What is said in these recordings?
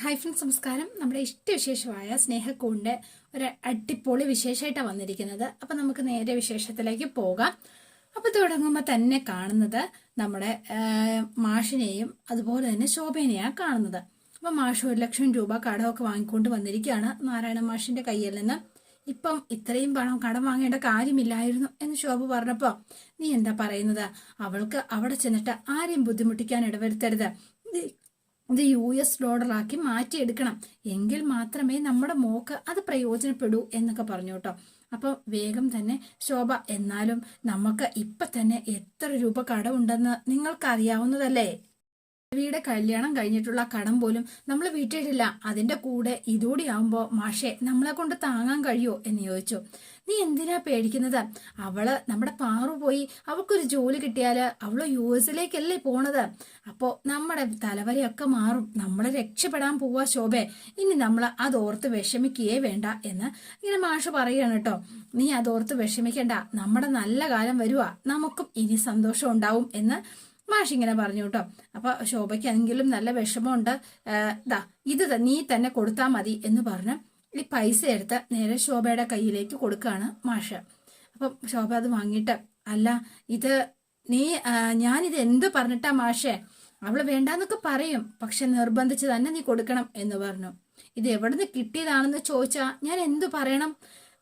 Hi friends നമസ്കാരം. നമ്മുടെ ഇഷ്ടവിശേഷമായ സ്നേഹക്കൂണ്ട് ഒരു അടിപൊളി വിശേഷമായിട്ടാണ് വന്നിരിക്കുന്നത്. അപ്പം നമുക്ക് നേരെ വിശേഷത്തിലേക്ക് പോകാം. അപ്പോൾ തുടങ്ങുമ്പോൾ തന്നെ കാണുന്നത് നമ്മുടെ മാഷിനെയും അതുപോലെ തന്നെ ശോഭനെയാണ് കാണുന്നത്. അപ്പം മാഷ് ഒരു ലക്ഷം രൂപ കടമൊക്കെ വാങ്ങിക്കൊണ്ട് വന്നിരിക്കുകയാണ് നാരായണ മാഷിന്റെ കയ്യിൽ നിന്ന്. ഇപ്പം ഇത്രയും പണം കടം വാങ്ങേണ്ട കാര്യമില്ലായിരുന്നു എന്ന് ശോഭ പറഞ്ഞപ്പോൾ നീ എന്താ പറയുന്നത്? അവൾക്ക് അവിടെ ചെന്നിട്ട് ആരെയും ബുദ്ധിമുട്ടിക്കാൻ ഇടവരുത്തരുത്. ഇത് യു എസ് ഡോളറാക്കി മാറ്റിയെടുക്കണം. എങ്കിൽ മാത്രമേ നമ്മുടെ മോക്ക് അത് പ്രയോജനപ്പെടൂ എന്നൊക്കെ പറഞ്ഞു കേട്ടോ. അപ്പോൾ വേഗം തന്നെ ശോഭ എന്നാലും നമുക്ക് ഇപ്പൊ തന്നെ എത്ര രൂപ കടമുണ്ടെന്ന് നിങ്ങൾക്കറിയാവുന്നതല്ലേ? രവിയുടെ കല്യാണം കഴിഞ്ഞിട്ടുള്ള കടം പോലും നമ്മൾ വീട്ടിട്ടില്ല അതിന്റെ കൂടെ ഇതൂടി മാഷെ നമ്മളെ കൊണ്ട് താങ്ങാൻ കഴിയോ? എന്ന് ചോദിച്ചു. നീ എന്തിനാ പേടിക്കുന്നത്? അവൾ നമ്മുടെ പാറു പോയി അവൾക്കൊരു ജോലി കിട്ടിയാൽ അവൾ യു എസിലേക്കല്ലേ പോണത്? അപ്പോ നമ്മുടെ തലവരെയൊക്കെ മാറും. നമ്മളെ രക്ഷപ്പെടാൻ പോവാ ശോഭെ. ഇനി നമ്മൾ അതോർത്ത് വിഷമിക്കുകയേ വേണ്ട എന്ന് ഇങ്ങനെ മാഷ് പറയുകയാണ് കേട്ടോ. നീ അതോർത്ത് വിഷമിക്കണ്ട. നമ്മുടെ നല്ല കാലം വരുവാ. നമുക്കും ഇനി സന്തോഷം ഉണ്ടാവും എന്ന് മാഷ് ഇങ്ങനെ പറഞ്ഞു കേട്ടോ. അപ്പൊ ശോഭയ്ക്കെങ്കിലും നല്ല വിഷമമുണ്ട്. ഇതാ ഇത് നീ തന്നെ കൊടുത്താൽ മതി എന്ന് പറഞ്ഞ് ഈ പൈസ എടുത്ത് നേരെ ശോഭയുടെ കയ്യിലേക്ക് കൊടുക്കുകയാണ് മാഷ്. അപ്പം ശോഭ അത് വാങ്ങിയിട്ട് അല്ല ഇത് നീ ഞാനിത് എന്ത് പറഞ്ഞിട്ടാ മാഷേ? അവൾ വേണ്ടാന്നൊക്കെ പറയും. പക്ഷെ നിർബന്ധിച്ച് തന്നെ നീ കൊടുക്കണം എന്ന് പറഞ്ഞു. ഇത് എവിടുന്ന് കിട്ടിയതാണെന്ന് ചോദിച്ചാ ഞാൻ എന്തു പറയണം?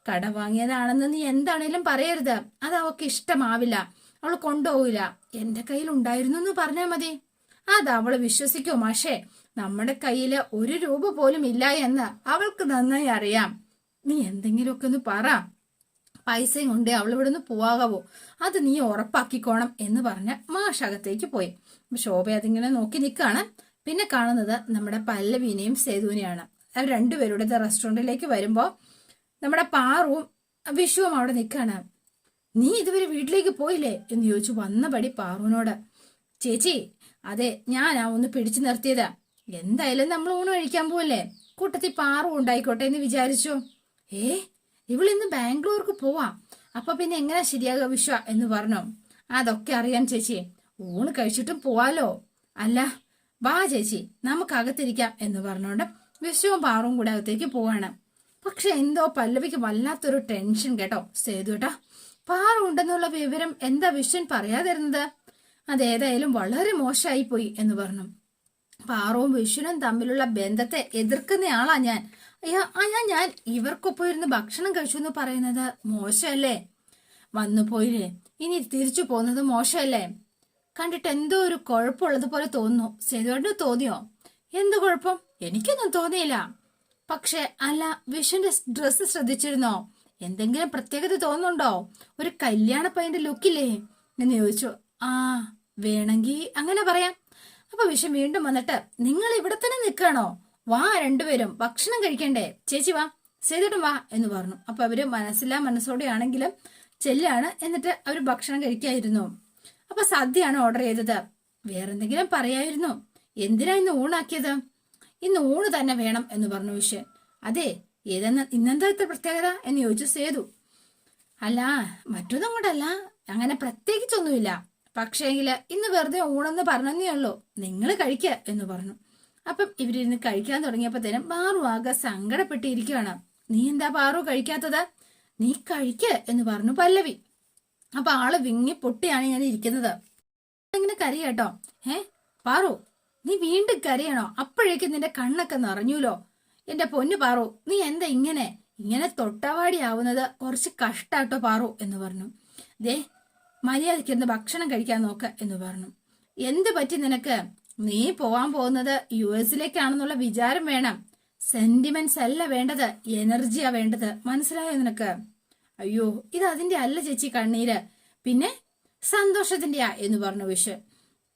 കട വാങ്ങിയതാണെന്ന് നീ എന്താണേലും പറയരുത്. അത് അവൾക്ക് ഇഷ്ടമാവില്ല. അവൾ കൊണ്ടുപോകില്ല എന്റെ കയ്യിൽ ഉണ്ടായിരുന്നു എന്ന് പറഞ്ഞാൽ മതി. അത് അവൾ വിശ്വസിക്കോ മാഷേ. നമ്മുടെ കയ്യിൽ ഒരു രൂപ പോലും ഇല്ല എന്ന് അവൾക്ക് നന്നായി അറിയാം. നീ എന്തെങ്കിലുമൊക്കെ ഒന്ന് പറ. പൈസയും കൊണ്ട് അവൾ ഇവിടെ നിന്ന് പോവാകാവോ അത് നീ ഉറപ്പാക്കിക്കോണം എന്ന് പറഞ്ഞ് മാഷകത്തേക്ക് പോയി. അപ്പൊ ശോഭ അതിങ്ങനെ നോക്കി നിൽക്കുകയാണ്. പിന്നെ കാണുന്നത് നമ്മുടെ പല്ലവീനെയും സേതുവിനെയാണ്. അവർ രണ്ടുപേരുടെ റെസ്റ്റോറന്റിലേക്ക് വരുമ്പോൾ നമ്മുടെ പാറുവും വിഷുവും അവിടെ നിൽക്കാണ് നീ ഇതുവരെ വീട്ടിലേക്ക് പോയില്ലേ? എന്ന് ചോദിച്ചു വന്നപടി പാറുവിനോട് ചേച്ചി അതെ ഞാൻ ആ ഒന്ന് പിടിച്ചു നിർത്തിയതാ. എന്തായാലും നമ്മൾ ഊണ് കഴിക്കാൻ പോവല്ലേ? കൂട്ടത്തിൽ പാറു ഉണ്ടായിക്കോട്ടെ എന്ന് വിചാരിച്ചു. ഏ ഇവളിന്ന് ബാംഗ്ലൂർക്ക് പോവാ. അപ്പൊ പിന്നെ എങ്ങനെ ശരിയാകുക വിശ്വ എന്ന് പറഞ്ഞു. അതൊക്കെ അറിയാം ചേച്ചി. ഊണ് കഴിച്ചിട്ടും പോവാലോ? അല്ല വാ ചേച്ചി നമുക്ക് അകത്തിരിക്കാം എന്ന് പറഞ്ഞോണ്ട് വിശ്വവും പാറും കൂടെ അകത്തേക്ക് പോവാണ്. പക്ഷെ എന്തോ പല്ലവിക്ക് വല്ലാത്തൊരു ടെൻഷൻ കേട്ടോ സേതു സേതുട്ടാ പാറ ഉണ്ടെന്നുള്ള വിവരം എന്താ വിശ്വൻ പറയാതിരുന്നത്? അതേതായാലും വളരെ മോശമായി പോയി എന്ന് പറഞ്ഞു. പാറവും വിഷുനും തമ്മിലുള്ള ബന്ധത്തെ എതിർക്കുന്നയാളാ ഞാൻ. അയ്യാ ഞാൻ ഇവർക്കൊപ്പം ഇരുന്ന് ഭക്ഷണം കഴിച്ചു എന്ന് പറയുന്നത് മോശമല്ലേ? വന്നു പോയില്ലേ? ഇനി തിരിച്ചു പോകുന്നത് മോശമല്ലേ? കണ്ടിട്ട് എന്തോ ഒരു കുഴപ്പമുള്ളത് പോലെ തോന്നുന്നു. സേതുവേട്ടന് തോന്നിയോ? എന്ത് കുഴപ്പം? എനിക്കൊന്നും തോന്നിയില്ല. പക്ഷെ അല്ല വിഷുന്റെ ഡ്രസ്സ് ശ്രദ്ധിച്ചിരുന്നോ? എന്തെങ്കിലും പ്രത്യേകത തോന്നുന്നുണ്ടോ? ഒരു കല്യാണ പയ്യന്റെ ലുക്കില്ലേ എന്ന് ചോദിച്ചു. ആ വേണമെങ്കിൽ അങ്ങനെ പറയാം. അപ്പൊ വിഷം വീണ്ടും വന്നിട്ട് നിങ്ങൾ ഇവിടെ തന്നെ നിൽക്കണോ? വാ രണ്ടുപേരും ഭക്ഷണം കഴിക്കണ്ടേ? ചേച്ചി വാ സേതുട്ടും വാ എന്ന് പറഞ്ഞു. അപ്പൊ അവർ മനസ്സിലാ മനസ്സോടെ ആണെങ്കിലും ചെല്ലാണ് എന്നിട്ട് അവർ ഭക്ഷണം കഴിക്കായിരുന്നു. അപ്പൊ സദ്യയാണ് ഓർഡർ ചെയ്തത്. വേറെന്തെങ്കിലും പറയായിരുന്നു? എന്തിനാ ഇന്ന് ഊണാക്കിയത്? ഇന്ന് ഊണ് തന്നെ വേണം എന്ന് പറഞ്ഞു വിഷൻ അതെ ഏതെന്ന് ഇന്നെന്താ ഇത്ര പ്രത്യേകത എന്ന് ചോദിച്ചു സേതു. അല്ല മറ്റൊന്നും കൊണ്ടല്ല. അങ്ങനെ പ്രത്യേകിച്ചൊന്നുമില്ല. പക്ഷേങ്കിൽ ഇന്ന് വെറുതെ ഊണെന്ന് പറഞ്ഞതേ ഉള്ളൂ. നിങ്ങൾ കഴിക്ക എന്ന് പറഞ്ഞു. അപ്പം ഇവരിരുന്ന് കഴിക്കാൻ തുടങ്ങിയപ്പോഴത്തേനും പാറു ആകെ സങ്കടപ്പെട്ടിരിക്കുകയാണ്. നീ എന്താ പാറു കഴിക്കാത്തത്? നീ കഴിക്ക എന്ന് പറഞ്ഞു പല്ലവി. അപ്പൊ ആൾ വിങ്ങി പൊട്ടിയാണ് ഞാൻ ഇരിക്കുന്നത്. ഇങ്ങനെ കരയാട്ടോ. ഏ പാറു നീ വീണ്ടും കരയണോ? അപ്പോഴേക്കും നിന്റെ കണ്ണൊക്കെ നിറഞ്ഞൂലോ? എന്റെ പൊന്നു പാറു നീ എന്താ ഇങ്ങനെ? ഇങ്ങനെ തൊട്ടവാടി ആവുന്നത് കുറച്ച് കഷ്ടാട്ടോ പാറു എന്ന് പറഞ്ഞു. ദേ മര്യാദയ്ക്ക് എന്ത് ഭക്ഷണം കഴിക്കാൻ നോക്ക എന്ന് പറഞ്ഞു. എന്ത് പറ്റി നിനക്ക്? നീ പോവാൻ പോകുന്നത് യു എസിലേക്കാണെന്നുള്ള വിചാരം വേണം. സെന്റിമെന്റ്സ് അല്ല വേണ്ടത് എനർജിയാ വേണ്ടത്. മനസ്സിലായോ നിനക്ക്? അയ്യോ ഇത് അതിന്റെ അല്ല ചേച്ചി കണ്ണീര്. പിന്നെ സന്തോഷത്തിന്റെയാ എന്ന് പറഞ്ഞു വിഷു.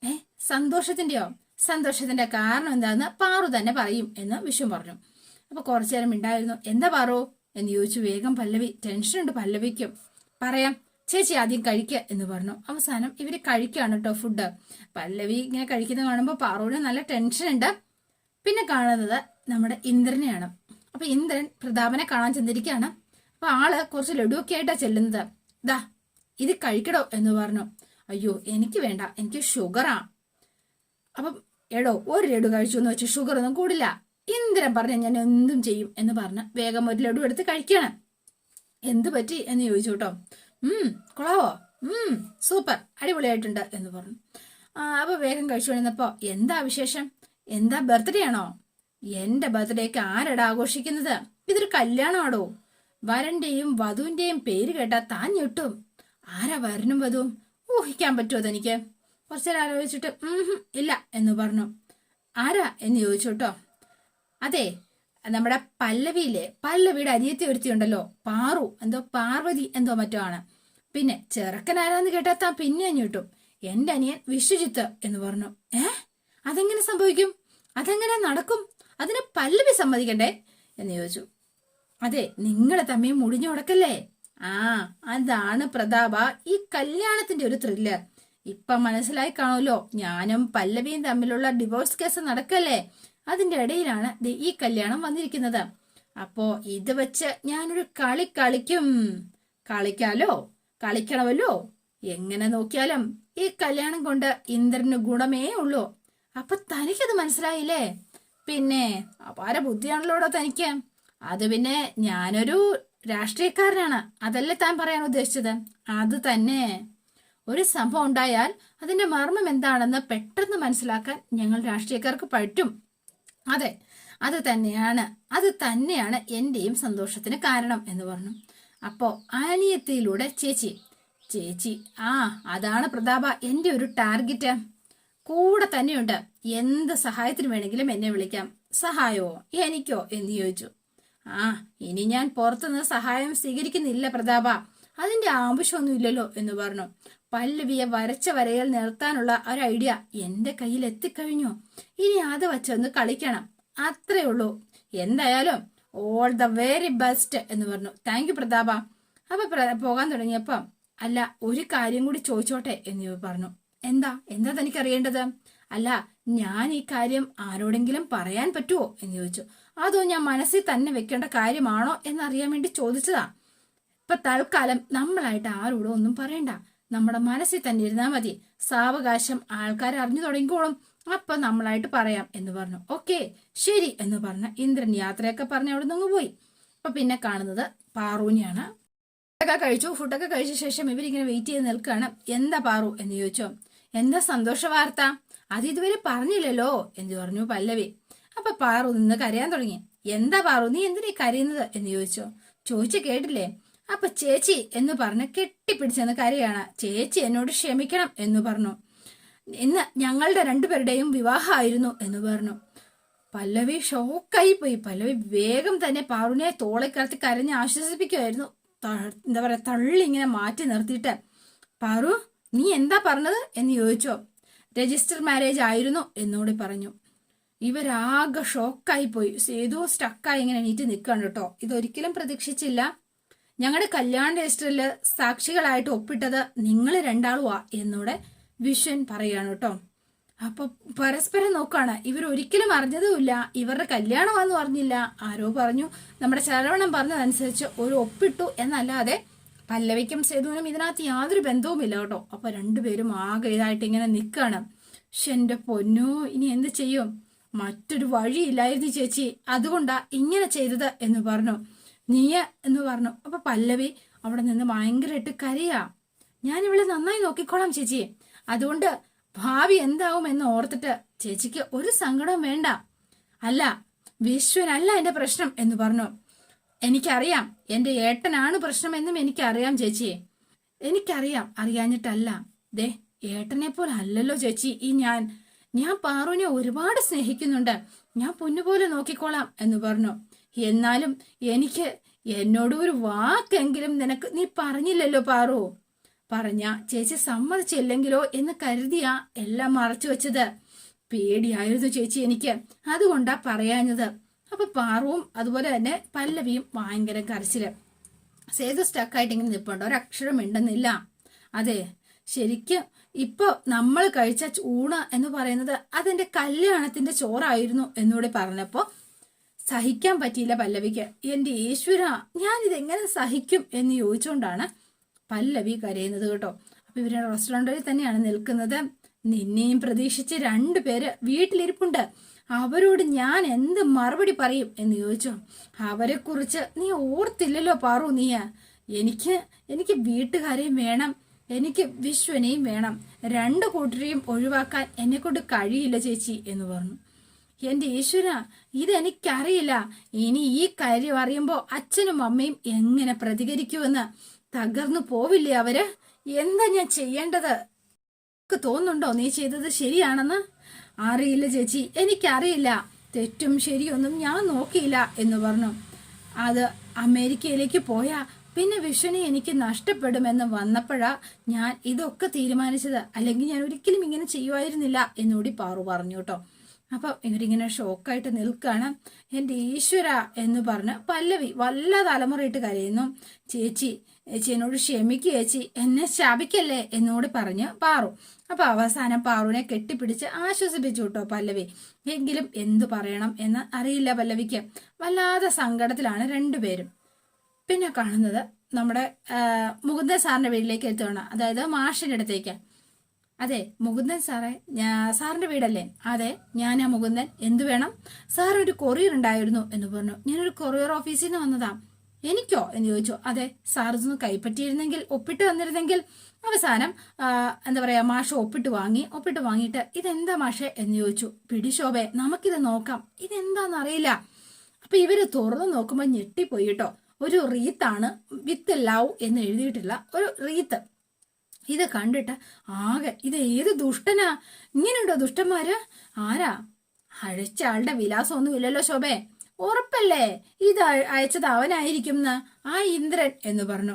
ഏ സന്തോഷത്തിന്റെയോ? സന്തോഷത്തിന്റെ കാരണം എന്താന്ന് പാറു തന്നെ പറയും എന്ന് വിഷു പറഞ്ഞു. അപ്പൊ കുറച്ചു നേരം ഉണ്ടായിരുന്നു എന്താ പറോ? എന്ന് ചോദിച്ചു. വേഗം പല്ലവി ടെൻഷൻ ഉണ്ട് പല്ലവിക്കും. പറയാം. ചേച്ചി ആദ്യം കഴിക്കുക എന്ന് പറഞ്ഞു. അവസാനം ഇവർ കഴിക്കുകയാണ് കേട്ടോ ഫുഡ് പല്ലവി ഇങ്ങനെ കഴിക്കുന്നത് കാണുമ്പോൾ പാറുവിന് നല്ല ടെൻഷൻ ഉണ്ട്. പിന്നെ കാണുന്നത് നമ്മുടെ ഇന്ദ്രനെയാണ്. അപ്പൊ ഇന്ദ്രൻ പ്രതാപനെ കാണാൻ ചെന്നിരിക്കുകയാണ് അപ്പൊ ആൾ കുറച്ച് ലഡുവൊക്കെ ആയിട്ടാ ചെല്ലുന്നത്. ദാ ഇത് കഴിക്കടോ എന്ന് പറഞ്ഞു. അയ്യോ എനിക്ക് വേണ്ട. എനിക്ക് ഷുഗറാ അപ്പം എടോ ഒരു ലഡു കഴിച്ചു എന്ന് വെച്ച് ഷുഗർ ഒന്നും കൂടില്ല. ഇന്ദ്രൻ പറഞ്ഞ ഞാൻ എന്തും ചെയ്യും എന്ന് പറഞ്ഞ് വേഗം ഒരു ലഡു എടുത്ത് കഴിക്കണം. എന്ത് പറ്റി എന്ന് ചോദിച്ചു കേട്ടോ. ഉം കൊളാവോ ഉം സൂപ്പർ അടിപൊളിയായിട്ടുണ്ട് എന്ന് പറഞ്ഞു. അപ്പൊ വേഗം കഴിച്ചു കഴിഞ്ഞപ്പോ എന്താ വിശേഷം? എന്താ ബർത്ത്ഡേ ആണോ? എന്റെ ബർത്ത്ഡേക്ക് ആരടാ ആഘോഷിക്കുന്നത്? ഇതൊരു കല്യാണമാടോ? വരന്റെയും വധുവിന്റെയും പേര് കേട്ടാ താൻ ഞെട്ടും. ആരാ വരനും വധുവും? ഊഹിക്കാൻ പറ്റുമോ അതെനിക്ക്? കുറച്ചേരം ആലോചിച്ചിട്ട് ഇല്ല എന്ന് പറഞ്ഞു. ആരാ എന്ന് ചോദിച്ചു കേട്ടോ. അതെ നമ്മുടെ പല്ലവിയിലെ പല്ലവിയുടെ അരിയത്തെ ഒരുത്തിയുണ്ടല്ലോ പാറു എന്തോ പാർവതി എന്തോ മറ്റോ ആണ്. പിന്നെ ചെറുക്കൻ ആരാന്ന് കേട്ടാ താൻ പിന്നെ അഞ്ഞിട്ടും എന്റെ അനിയൻ വിശ്വജിത്ത് എന്ന് പറഞ്ഞു. ഏ? അതെങ്ങനെ സംഭവിക്കും? അതെങ്ങനെ നടക്കും? അതിനെ പല്ലവി സമ്മതിക്കണ്ടേ? എന്ന് ചോദിച്ചു. അതെ നിങ്ങളെ തമ്മിൽ മുടിഞ്ഞു കൊടുക്കല്ലേ ആ അതാണ് പ്രതാപ ഈ കല്യാണത്തിന്റെ ഒരു ത്രില്ല് ഇപ്പൊ മനസ്സിലായി കാണുമല്ലോ ഞാനും പല്ലവിയും തമ്മിലുള്ള ഡിവോഴ്സ് കേസ് നടക്കല്ലേ? അതിന്റെ ഇടയിലാണ് ഈ കല്യാണം വന്നിരിക്കുന്നത്. അപ്പോ ഇത് വെച്ച് ഞാനൊരു കളി കളിക്കും. കളിക്കാലോ? കളിക്കണമല്ലോ? എങ്ങനെ നോക്കിയാലും ഈ കല്യാണം കൊണ്ട് ഇന്ദ്രന് ഗുണമേ ഉള്ളൂ. അപ്പൊ തനിക്കത് മനസ്സിലായില്ലേ? പിന്നെ അപാര ബുദ്ധിയാണല്ലോടോ തനിക്ക്. അത് പിന്നെ ഞാനൊരു രാഷ്ട്രീയക്കാരനാണ്. അതല്ലേ താൻ പറയാൻ ഉദ്ദേശിച്ചത്? അത് തന്നെ. ഒരു സംഭവം ഉണ്ടായാൽ അതിന്റെ മർമ്മം എന്താണെന്ന് പെട്ടെന്ന് മനസ്സിലാക്കാൻ ഞങ്ങൾ രാഷ്ട്രീയക്കാർക്ക് പറ്റും. അതെ അത് തന്നെയാണ് അത് തന്നെയാണ് എന്റെയും സന്തോഷത്തിന് കാരണം എന്ന് പറഞ്ഞു. അപ്പോ അനിയത്തിയിലൂടെ ചേച്ചി ചേച്ചി ആ അതാണ് പ്രതാപ എന്റെ ഒരു ടാർഗറ്റ്. കൂടെ തന്നെയുണ്ട് എന്ത് സഹായത്തിന് വേണമെങ്കിലും എന്നെ വിളിക്കാം. സഹായമോ എനിക്കോ എന്ന് ചോദിച്ചു. ആ ഇനി ഞാൻ പുറത്തുനിന്ന് സഹായം സ്വീകരിക്കുന്നില്ല പ്രതാപ. അതിന്റെ ആവശ്യമൊന്നുമില്ലല്ലോ എന്ന് പറഞ്ഞു. പല്ലവിയെ വരച്ച വരയിൽ നിർത്താനുള്ള ഒരു ഐഡിയ എന്റെ കയ്യിൽ എത്തിക്കഴിഞ്ഞു. ഇനി അത് വച്ചൊന്ന് കളിക്കണം. അത്രേ ഉള്ളൂ. എന്തായാലും ഓൾ ദ വെരി ബെസ്റ്റ് എന്ന് പറഞ്ഞു. താങ്ക് യു പ്രതാപ. അപ്പൊ പോകാൻ തുടങ്ങിയപ്പം അല്ല ഒരു കാര്യം കൂടി ചോദിച്ചോട്ടെ എന്ന് പറഞ്ഞു. എന്താ? എന്താ തനിക്ക് അറിയേണ്ടത് അല്ല ഞാൻ ഈ കാര്യം ആരോടെങ്കിലും പറയാൻ പറ്റുമോ എന്ന് ചോദിച്ചു. അതോ ഞാൻ മനസ്സിൽ തന്നെ വെക്കേണ്ട കാര്യമാണോ എന്നറിയാൻ വേണ്ടി ചോദിച്ചതാ? ഇപ്പൊ തൽക്കാലം നമ്മളായിട്ട് ആരോടും ഒന്നും പറയണ്ട. നമ്മുടെ മനസ്സിൽ തന്നെ ഇരുന്നാൽ മതി. സാവകാശം ആൾക്കാർ അറിഞ്ഞു തുടങ്ങിക്കോളും. അപ്പൊ നമ്മളായിട്ട് പറയാം എന്ന് പറഞ്ഞു. ഓക്കെ ശരി എന്ന് പറഞ്ഞ ഇന്ദ്രൻ യാത്രയൊക്കെ പറഞ്ഞ് അവിടെ നിന്ന് പോയി. അപ്പൊ പിന്നെ കാണുന്നത് പാറൂനെയാണ് ഫുഡൊക്കെ കഴിച്ചു. ഫുഡൊക്കെ കഴിച്ച ശേഷം ഇവരിങ്ങനെ വെയിറ്റ് ചെയ്ത് നിൽക്കുകയാണ്. എന്താ പാറു? എന്ന് ചോദിച്ചോ. എന്താ സന്തോഷ വാർത്ത? അത് ഇതുവരെ പറഞ്ഞില്ലല്ലോ എന്ന് പറഞ്ഞു പല്ലവി. അപ്പൊ പാറു നിന്ന് കരയാൻ തുടങ്ങി. എന്താ പാറു? നീ എന്തിനാ കരയുന്നത്? എന്ന് ചോദിച്ചോ. ചോദിച്ചു കേട്ടില്ലേ? അപ്പൊ ചേച്ചി എന്ന് പറഞ്ഞ് കെട്ടിപ്പിടിച്ചെന്ന് കരയാണ്. ചേച്ചി എന്നോട് ക്ഷമിക്കണം എന്ന് പറഞ്ഞു. ഇന്ന് ഞങ്ങളുടെ രണ്ടുപേരുടെയും വിവാഹമായിരുന്നു എന്ന് പറഞ്ഞു. പല്ലവി ഷോക്കായി പോയി. പല്ലവി വേഗം തന്നെ പാറുവിനെ തോളെ കടത്തി കരഞ്ഞ് ആശ്വസിപ്പിക്കുമായിരുന്നു എന്താ പറയാ തള്ളി ഇങ്ങനെ മാറ്റി നിർത്തിയിട്ട്. പാറു നീ എന്താ പറഞ്ഞത് എന്ന് ചോദിച്ചോ. രജിസ്റ്റർ മാരേജ് ആയിരുന്നു എന്നോട് പറഞ്ഞു. ഇവരാകെ ഷോക്കായി പോയി. ഏതോ സ്റ്റക്കായി ഇങ്ങനെ എണീറ്റ് നിൽക്കണം കേട്ടോ. ഇതൊരിക്കലും പ്രതീക്ഷിച്ചില്ല. ഞങ്ങളുടെ കല്യാണ രജിസ്റ്ററിൽ സാക്ഷികളായിട്ട് ഒപ്പിട്ടത് നിങ്ങൾ രണ്ടാളുവാ എന്നോടെ വിശ്വൻ പറയാണ് കേട്ടോ അപ്പൊ പരസ്പരം നോക്കാണ്. ഇവർ ഒരിക്കലും അറിഞ്ഞതുമില്ല. ഇവരുടെ കല്യാണമാന്ന് പറഞ്ഞില്ല ആരോ പറഞ്ഞു. നമ്മുടെ ശരവണം പറഞ്ഞതനുസരിച്ച് ഒരു ഒപ്പിട്ടു എന്നല്ലാതെ പല്ലവിക്കും സേതുവിനും ഇതിനകത്ത് യാതൊരു ബന്ധവുമില്ല കേട്ടോ. അപ്പൊ രണ്ടുപേരും ആകെ ഇതായിട്ട് ഇങ്ങനെ നിൽക്കാണ് പക്ഷെ എന്റെ പൊന്നു ഇനി എന്ത് ചെയ്യും? മറ്റൊരു വഴിയില്ലായിരുന്നു ചേച്ചി. അതുകൊണ്ടാ ഇങ്ങനെ ചെയ്തത് എന്ന് പറഞ്ഞു. നീയ എന്ന് പറഞ്ഞു. അപ്പൊ പല്ലവി അവിടെ നിന്ന് ഭയങ്കരമായിട്ട് കരയാ. ഞാൻ ഇവളെ നന്നായി നോക്കിക്കോളാം ചേച്ചി. അതുകൊണ്ട് ഭാവി എന്താവും എന്ന് ഓർത്തിട്ട് ചേച്ചിക്ക് ഒരു സങ്കടവും വേണ്ട. അല്ല വിശ്വനല്ല എന്റെ പ്രശ്നം എന്ന് പറഞ്ഞു. എനിക്കറിയാം എന്റെ ഏട്ടനാണ് പ്രശ്നം പ്രശ്നമെന്നും എനിക്കറിയാം ചേച്ചിയെ എനിക്കറിയാം അറിയാഞ്ഞിട്ടല്ല. ദേ ഏട്ടനെ പോലെ അല്ലല്ലോ ചേച്ചി ഈ ഞാൻ. ഞാൻ പാറുവിനെ ഒരുപാട് സ്നേഹിക്കുന്നുണ്ട്. ഞാൻ പൊന്നുപോലെ നോക്കിക്കോളാം എന്ന് പറഞ്ഞു. എന്നാലും എനിക്ക് എന്നോട് ഒരു വാക്കെങ്കിലും നിനക്ക് നീ പറഞ്ഞില്ലല്ലോ പാറു. പറഞ്ഞ ചേച്ചി സമ്മതിച്ചില്ലെങ്കിലോ എന്ന് കരുതിയാ എല്ലാം മറച്ചു വെച്ചത്. പേടിയായിരുന്നു ചേച്ചി എനിക്ക് അതുകൊണ്ടാ പറയാഞ്ഞത്. അപ്പൊ പാറുവും അതുപോലെ തന്നെ പല്ലവിയും ഭയങ്കര കരച്ചിൽ. സേതു സ്റ്റക്കായിട്ട് ഇങ്ങനെ നിൽപ്പുണ്ട് ഒരക്ഷരം ഉണ്ടെന്നില്ല അതെ ശരിക്കും ഇപ്പൊ നമ്മൾ കഴിച്ച ഊണ് എന്ന് പറയുന്നത് അതെന്റെ കല്യാണത്തിന്റെ ചോറായിരുന്നു എന്നൂടെ പറഞ്ഞപ്പോ സഹിക്കാൻ പറ്റിയില്ല പല്ലവിക്ക്. എന്റെ ഈശ്വര ഞാൻ ഇതെങ്ങനെ സഹിക്കും? എന്ന് ചോദിച്ചുകൊണ്ടാണ് പല്ലവി കരയുന്നത് കേട്ടോ. അപ്പൊ ഇവരുടെ റെസ്റ്റോറന്റിൽ തന്നെയാണ് നിൽക്കുന്നത്. നിന്നെയും പ്രതീക്ഷിച്ച് രണ്ടുപേര് വീട്ടിലിരിപ്പുണ്ട്. അവരോട് ഞാൻ എന്ത് മറുപടി പറയും എന്ന് ചോദിച്ചു. അവരെ കുറിച്ച് നീ ഓർത്തില്ലല്ലോ പാറു നീ. എനിക്ക് എനിക്ക് വീട്ടുകാരെയും വേണം. എനിക്ക് വിശ്വനെയും വേണം. രണ്ട് കൂട്ടരെയും ഒഴിവാക്കാൻ എന്നെ കൊണ്ട് കഴിയില്ല ചേച്ചി എന്ന് പറഞ്ഞു. എന്റെ ഈശ്വര ഇതെനിക്കറിയില്ല. ഇനി ഈ കാര്യം അറിയുമ്പോൾ അച്ഛനും അമ്മയും എങ്ങനെ പ്രതികരിക്കുമെന്ന് തകർന്നു പോവില്ലേ അവർ? എന്താ ഞാൻ ചെയ്യേണ്ടത്? തോന്നുന്നുണ്ടോ നീ ചെയ്തത് ശരിയാണെന്ന്? അറിയില്ല ചേച്ചി എനിക്കറിയില്ല. തെറ്റും ശരിയൊന്നും ഞാൻ നോക്കിയില്ല എന്ന് പറഞ്ഞു. അത് അമേരിക്കയിലേക്ക് പോയാ പിന്നെ വിഷ്ണു എനിക്ക് നഷ്ടപ്പെടുമെന്ന് വന്നപ്പോഴാ ഞാൻ ഇതൊക്കെ തീരുമാനിച്ചത്. അല്ലെങ്കിൽ ഞാൻ ഒരിക്കലും ഇങ്ങനെ ചെയ്യുമായിരുന്നില്ല എന്നൂടി പാറു പറഞ്ഞു കേട്ടോ. അപ്പൊ ഇവരിങ്ങനെ ഷോക്കായിട്ട് നിൽക്കുകയാണ് എന്റെ ഈശ്വര എന്ന് പറഞ്ഞ് പല്ലവി വല്ല തലമുറയിട്ട് കരയുന്നു. ചേച്ചി ചേച്ചി എന്നോട് ക്ഷമിക്കുക ചേച്ചി എന്നെ ശാപിക്കല്ലേ എന്നോട് പറഞ്ഞ് പാറു. അപ്പൊ അവസാനം പാറുവിനെ കെട്ടിപ്പിടിച്ച് ആശ്വസിപ്പിച്ചു കേട്ടോ പല്ലവി. എങ്കിലും എന്തു പറയണം എന്ന് അറിയില്ല പല്ലവിക്ക്. വല്ലാതെ സങ്കടത്തിലാണ് രണ്ടുപേരും പിന്നെ കാണുന്നത് നമ്മുടെ മുകുന്ദൻ സാറിന്റെ വീട്ടിലേക്ക് എത്തുകയാണ് അതായത് മാഷിന്റെ അടുത്തേക്ക്. അതെ മുകുന്ദൻ സാറേ സാറിന്റെ വീടല്ലേ? അതെ ഞാൻ ആ മുകുന്ദൻ. എന്തു വേണം? സാർ ഒരു കൊറിയർ ഉണ്ടായിരുന്നു എന്ന് പറഞ്ഞു. ഞാനൊരു കൊറിയർ ഓഫീസിൽ നിന്ന് വന്നതാ. എനിക്കോ? എന്ന് ചോദിച്ചു. അതെ സാർ ഇതൊന്ന് കൈപ്പറ്റിയിരുന്നെങ്കിൽ ഒപ്പിട്ട് വന്നിരുന്നെങ്കിൽ അവസാനം എന്താ പറയാ മാഷ ഒപ്പിട്ട് വാങ്ങി ഒപ്പിട്ട് വാങ്ങിയിട്ട് ഇതെന്താ മാഷെ? എന്ന് ചോദിച്ചു. പിടിശോഭെ നമുക്കിത് നോക്കാം. ഇതെന്താന്ന് അറിയില്ല. അപ്പൊ ഇവർ തുറന്നു നോക്കുമ്പോൾ ഞെട്ടിപ്പോയി കേട്ടോ. ഒരു റീത്താണ് വിത്ത് ലവ് എന്ന് എഴുതിയിട്ടുള്ള ഒരു റീത്ത്. ഇത് കണ്ടിട്ട് ആകെ ഇത് ഏത് ദുഷ്ടനാ? ഇങ്ങനെയുണ്ടോ ദുഷ്ടന്മാര്? ആരാ? അഴിച്ച ആളുടെ വിലാസമൊന്നും ഇല്ലല്ലോ ശോഭേ. ഉറപ്പല്ലേ? ഇത് അയച്ചത് അവനായിരിക്കും ആ ഇന്ദ്രൻ എന്ന് പറഞ്ഞു.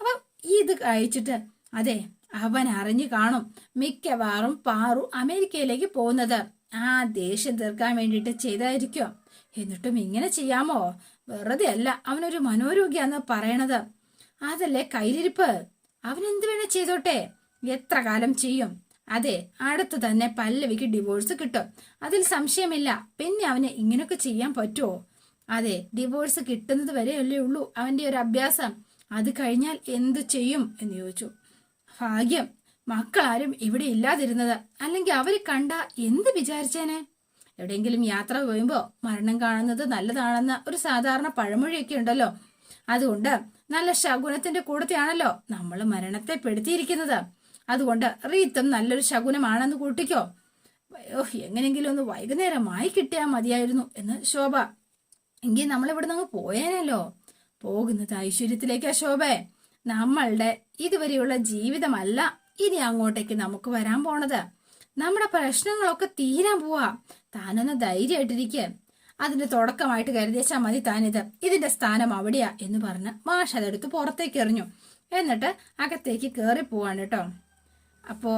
അപ്പം ഇത് അയച്ചിട്ട് അതെ അവൻ അറിഞ്ഞു കാണും മിക്കവാറും പാറു അമേരിക്കയിലേക്ക് പോകുന്നത്. ആ ദേഷ്യം തീർക്കാൻ വേണ്ടിയിട്ട് ചെയ്തായിരിക്കും? എന്നിട്ടും ഇങ്ങനെ ചെയ്യാമോ? വെറുതെ അല്ല അവനൊരു മനോരോഗ്യാന്ന് പറയണത്. അതല്ലേ കയ്യിലിരിപ്പ്? അവൻ എന്ത് വേണേ ചെയ്തോട്ടെ. എത്ര കാലം ചെയ്യും? അതെ അടുത്ത് തന്നെ പല്ലവിക്ക് ഡിവോഴ്സ് കിട്ടും. അതിൽ സംശയമില്ല. പിന്നെ അവന് ഇങ്ങനൊക്കെ ചെയ്യാൻ പറ്റുമോ അതെ ഡിവോഴ്സ് കിട്ടുന്നത് വരെയല്ലേ ഉള്ളൂ അവന്റെ ഒരു അഭ്യാസം. അത് കഴിഞ്ഞാൽ എന്ത് ചെയ്യും എന്ന് ചോദിച്ചു. ഭാഗ്യം മക്കളാരും ഇവിടെ ഇല്ലാതിരുന്നത്. അല്ലെങ്കിൽ അവർ കണ്ട എന്ത് വിചാരിച്ചേനെ? എവിടെയെങ്കിലും യാത്ര പോകുമ്പോൾ മരണം കാണുന്നത് നല്ലതാണെന്ന ഒരു സാധാരണ പഴമൊഴിയൊക്കെ ഉണ്ടല്ലോ. അതുകൊണ്ട് നല്ല ശകുനത്തിന്റെ കൂടത്തെയാണല്ലോ നമ്മൾ മരണത്തെ പെടുത്തിയിരിക്കുന്നത്. അതുകൊണ്ട് റീത്തും നല്ലൊരു ശകുനമാണെന്ന് കൂട്ടിക്കോ. ഓഹ് എങ്ങനെങ്കിലും ഒന്ന് വൈകുന്നേരമായി കിട്ടിയാൽ മതിയായിരുന്നു എന്ന് ശോഭ. എങ്കിൽ നമ്മൾ ഇവിടെ നിന്ന് പോയേനല്ലോ. പോകുന്നത് ഐശ്വര്യത്തിലേക്കാ ശോഭേ. നമ്മളുടെ ഇതുവരെയുള്ള ജീവിതമല്ല ഇനി അങ്ങോട്ടേക്ക് നമുക്ക് വരാൻ പോണത്. നമ്മുടെ പ്രശ്നങ്ങളൊക്കെ തീരാൻ പോവാ. താനൊന്ന് ധൈര്യമായിട്ടിരിക്കുക അതിന്റെ തുടക്കമായിട്ട് കരുതിയച്ചാൽ മതി താനിത് ഇതിന്റെ സ്ഥാനം അവിടെയാ എന്ന് പറഞ്ഞ് മാഷ് അതെടുത്ത് പുറത്തേക്ക് എറിഞ്ഞു. എന്നിട്ട് അകത്തേക്ക് കയറി പോവാണ് കേട്ടോ. അപ്പോ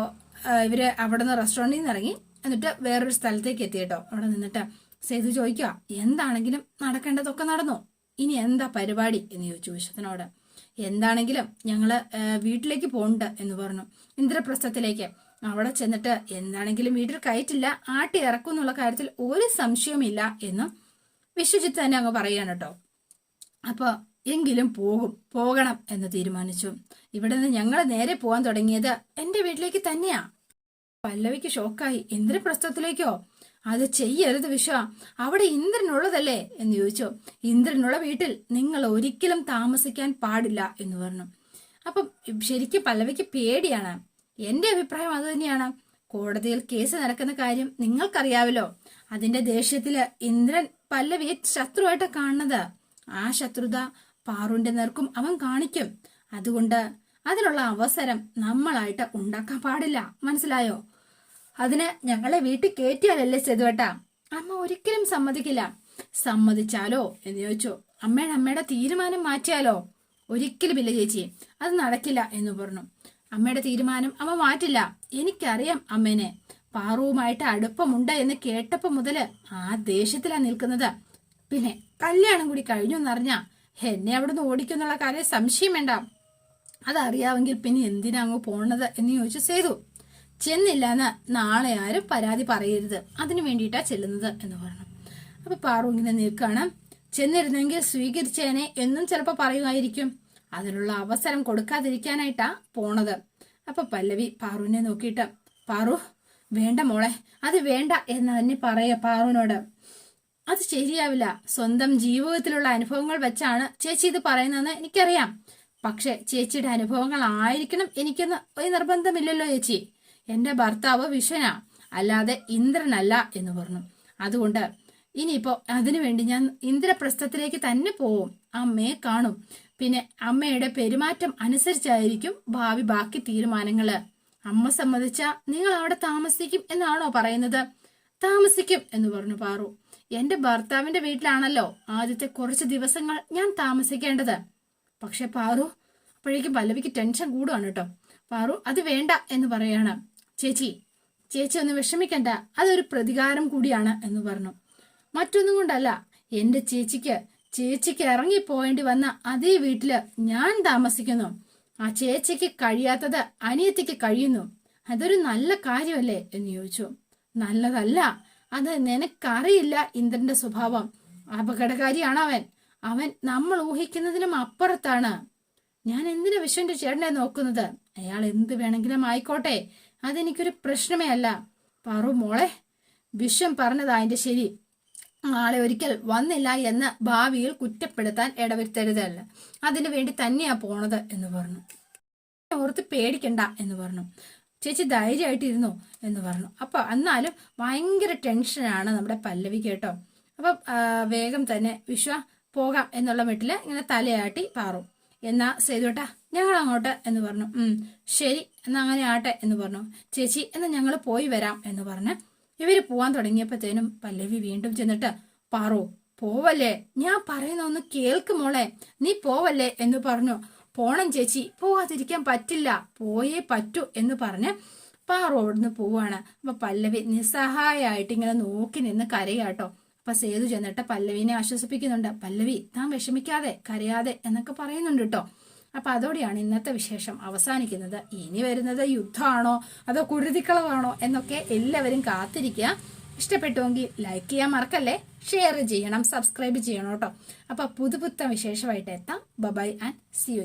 ഇവർ അവിടെ നിന്ന് റെസ്റ്റോറന്റിൽ നിന്ന് ഇറങ്ങി എന്നിട്ട് വേറൊരു സ്ഥലത്തേക്ക് എത്തി കേട്ടോ. അവിടെ നിന്നിട്ട് സേതു ചോദിക്കുക എന്താണെങ്കിലും നടക്കേണ്ടതൊക്കെ നടന്നോ? ഇനി എന്താ പരിപാടി? എന്ന് ചോദിച്ചു വിശ്വത്തിനോട്. എന്താണെങ്കിലും ഞങ്ങൾ വീട്ടിലേക്ക് പോകണ്ട എന്ന് പറഞ്ഞു. ഇന്ദ്രപ്രസ്ഥത്തിലേക്ക്. അവിടെ ചെന്നിട്ട് എന്താണെങ്കിലും വീട്ടിൽ കയറ്റില്ല ആട്ടി ഇറക്കും എന്നുള്ള കാര്യത്തിൽ ഒരു സംശയവുമില്ല എന്നും വിശ്വജിത്ത് തന്നെ അങ്ങ് പറയാണ് കേട്ടോ. അപ്പോൾ എങ്കിലും പോകും പോകണം എന്ന് തീരുമാനിച്ചു. ഇവിടെ നിന്ന് ഞങ്ങൾ നേരെ പോകാൻ തുടങ്ങിയത് എന്റെ വീട്ടിലേക്ക് തന്നെയാ. പല്ലവിക്ക് ഷോക്കായി ഇന്ദ്രപ്രസ്ഥത്തിലേക്കോ അത് ചെയ്യരുത് വിശ്വ അവിടെ ഇന്ദ്രനുള്ളതല്ലേ? എന്ന് ചോദിച്ചു. ഇന്ദ്രനുള്ള വീട്ടിൽ നിങ്ങൾ ഒരിക്കലും താമസിക്കാൻ പാടില്ല എന്ന് പറഞ്ഞു. അപ്പം ശരിക്കും പല്ലവിക്ക് പേടിയാണ്. എന്റെ അഭിപ്രായം അതുതന്നെയാണ് കോടതിയിൽ കേസ് നടക്കുന്ന കാര്യം നിങ്ങൾക്കറിയാവല്ലോ. അതിന്റെ ദേഷ്യത്തിൽ ഇന്ദ്രൻ പല്ലവിയെ ശത്രുവായിട്ട് കാണുന്നത്. ആ ശത്രുത പാറുന്റെ നേർക്കും അവൻ കാണിക്കും. അതുകൊണ്ട് അതിനുള്ള അവസരം നമ്മളായിട്ട് ഉണ്ടാക്കാൻ പാടില്ല. മനസ്സിലായോ? അതിന് ഞങ്ങളെ വീട്ടിൽ കയറ്റിയാലല്ലേ ചെയ്തുവട്ടാ അമ്മ ഒരിക്കലും സമ്മതിക്കില്ല. സമ്മതിച്ചാലോ എന്ന് ചോദിച്ചു. അമ്മയുടെ അമ്മയുടെ തീരുമാനം മാറ്റിയാലോ? ഒരിക്കലുമില്ല ചേച്ചി. അത് നടക്കില്ല എന്ന് പറഞ്ഞു. അമ്മയുടെ തീരുമാനം അമ്മ മാറ്റില്ല. എനിക്കറിയാം അമ്മേനെ. പാറുവുമായിട്ട് അടുപ്പമുണ്ട് എന്ന് കേട്ടപ്പോ മുതൽ ആ ദേഷ്യത്തിലാ നിൽക്കുന്നത്. പിന്നെ കല്യാണം കൂടി കഴിഞ്ഞു എന്നറിഞ്ഞ എന്നെ അവിടുന്ന് ഓടിക്കുന്നുള്ള കാര്യം സംശയം വേണ്ട. അതറിയാമെങ്കിൽ പിന്നെ എന്തിനാ അങ്ങ് പോണത് എന്ന് ചോദിച്ചു സേതു ചെന്നില്ല എന്ന് നാളെ ആരും പരാതി പറയരുത്. അതിനു വേണ്ടിയിട്ടാ ചെല്ലുന്നത് എന്ന് പറഞ്ഞു. അപ്പൊ പാറു ഇങ്ങനെ നിൽക്കണം. ചെന്നിരുന്നെങ്കിൽ സ്വീകരിച്ചേനെ എന്നും ചിലപ്പോൾ പറയുമായിരിക്കും. അതിനുള്ള അവസരം കൊടുക്കാതിരിക്കാനായിട്ടാ പോണത്. അപ്പൊ പല്ലവി പാറുവിനെ നോക്കിയിട്ട് പാറു വേണ്ട മോളെ അത് വേണ്ട എന്ന് തന്നെ പറയ പാറുവിനോട്. അത് ശരിയാവില്ല. സ്വന്തം ജീവിതത്തിലുള്ള അനുഭവങ്ങൾ വെച്ചാണ് ചേച്ചി ഇത് പറയുന്നതെന്ന് എനിക്കറിയാം. പക്ഷെ ചേച്ചിയുടെ അനുഭവങ്ങൾ ആയിരിക്കണം എനിക്കെന്ന് ഒരു നിർബന്ധമില്ലല്ലോ ചേച്ചി. എന്റെ ഭർത്താവ് വിഷനാ അല്ലാതെ ഇന്ദ്രനല്ല എന്ന് പറഞ്ഞു. അതുകൊണ്ട് ഇനിയിപ്പോ അതിനുവേണ്ടി ഞാൻ ഇന്ദ്രപ്രസ്ഥത്തിലേക്ക് തന്നെ പോവും. അമ്മയെ കാണും. പിന്നെ അമ്മയുടെ പെരുമാറ്റം അനുസരിച്ചായിരിക്കും ഭാവി ബാക്കി തീരുമാനങ്ങൾ. അമ്മ സമ്മതിച്ച നിങ്ങൾ അവിടെ താമസിക്കും എന്നാണോ പറയുന്നത്? താമസിക്കും എന്ന് പറഞ്ഞു പാറു. എന്റെ ഭർത്താവിന്റെ വീട്ടിലാണല്ലോ ആദ്യത്തെ കുറച്ച് ദിവസങ്ങൾ ഞാൻ താമസിക്കേണ്ടത്. പക്ഷെ പാറു അപ്പോഴേക്കും പല്ലവിക്ക് ടെൻഷൻ കൂടുകയാണ് കേട്ടോ. പാറു അത് വേണ്ട എന്ന് പറയാണ്. ചേച്ചി ചേച്ചി ഒന്ന് വിഷമിക്കണ്ട. അതൊരു പ്രതികാരം കൂടിയാണ് എന്ന് പറഞ്ഞു. മറ്റൊന്നും കൊണ്ടല്ല. എന്റെ ചേച്ചിക്ക് ചേച്ചിക്ക് ഇറങ്ങിപ്പോയേണ്ടി വന്ന അതേ വീട്ടിൽ ഞാൻ താമസിക്കുന്നു. ആ ചേച്ചിക്ക് കഴിയാത്തത് അനിയത്തിക്ക് കഴിയുന്നു. അതൊരു നല്ല കാര്യമല്ലേ എന്ന് ചോദിച്ചു. നല്ലതല്ല. അത് നിനക്കറിയില്ല ഇന്ദ്രന്റെ സ്വഭാവം. അപകടകാരിയാണ് അവൻ. അവൻ നമ്മൾ ഊഹിക്കുന്നതിനും അപ്പുറത്താണ്. ഞാൻ എന്തിനു വിശ്വന്റെ ചേട്ടനെ നോക്കുന്നത്? അയാൾ എന്ത് വേണമെങ്കിലും ആയിക്കോട്ടെ. അതെനിക്കൊരു പ്രശ്നമേ അല്ല. പറു മോളെ. വിശ്വം പറഞ്ഞതാ അതിന്റെ ശരി. നാളെ ഒരിക്കൽ വന്നില്ല എന്ന് ഭാവിയിൽ കുറ്റപ്പെടുത്താൻ ഇടവരുത്തരുതല്ല. അതിനു വേണ്ടി തന്നെയാ പോണത് എന്ന് പറഞ്ഞു. ഓർത്ത് പേടിക്കണ്ട എന്ന് പറഞ്ഞു. ചേച്ചി ധൈര്യമായിട്ടിരുന്നു എന്ന് പറഞ്ഞു. അപ്പൊ എന്നാലും ഭയങ്കര ടെൻഷനാണ് നമ്മുടെ പല്ലവി കേട്ടോ. അപ്പൊ വേഗം തന്നെ വിശ്വ പോകാം എന്നുള്ള വീട്ടിൽ ഇങ്ങനെ തലയാട്ടി പാറും. എന്നാ സേതുട്ടാ ഞങ്ങൾ അങ്ങോട്ട് എന്ന് പറഞ്ഞു. ശരി എന്നാ അങ്ങനെ ആട്ടെ എന്ന് പറഞ്ഞു. ചേച്ചി എന്നാ ഞങ്ങൾ പോയി വരാം എന്ന് പറഞ്ഞ് ഇവർ പോവാൻ തുടങ്ങിയപ്പോഴത്തേനും പല്ലവി വീണ്ടും ചെന്നിട്ട് പാറു പോവല്ലേ? ഞാൻ പറയുന്ന ഒന്ന് കേൾക്ക് മോളെ. നീ പോവല്ലേ? എന്ന് പറഞ്ഞു. പോണം ചേച്ചി. പോവാതിരിക്കാൻ പറ്റില്ല. പോയേ പറ്റൂ എന്ന് പറഞ്ഞ് പാറു അവിടുന്ന് പോവാണ്. അപ്പൊ പല്ലവി നിസ്സഹായായിട്ട് ഇങ്ങനെ നോക്കി നിന്ന് കരയാട്ടോ. അപ്പൊ സേതു ചെന്നിട്ട് പല്ലവിനെ ആശ്വസിപ്പിക്കുന്നുണ്ട്. പല്ലവി താൻ വിഷമിക്കാതെ കരയാതെ എന്നൊക്കെ പറയുന്നുണ്ട് കേട്ടോ അപ്പൊ അതോടെയാണ് ഇന്നത്തെ വിശേഷം അവസാനിക്കുന്നത്. ഇനി വരുന്നത് യുദ്ധമാണോ? അതോ കുരുതിക്കളവാണോ? എന്നൊക്കെ എല്ലാവരും കാത്തിരിക്കുക. ഇഷ്ടപ്പെട്ടുവെങ്കിൽ ലൈക്ക് ചെയ്യാൻ മറക്കല്ലേ? ഷെയർ ചെയ്യണം സബ്സ്ക്രൈബ് ചെയ്യണം കേട്ടോ. അപ്പൊ പുതുപുത്ത വിശേഷമായിട്ട് എത്താം. Bye-bye and C U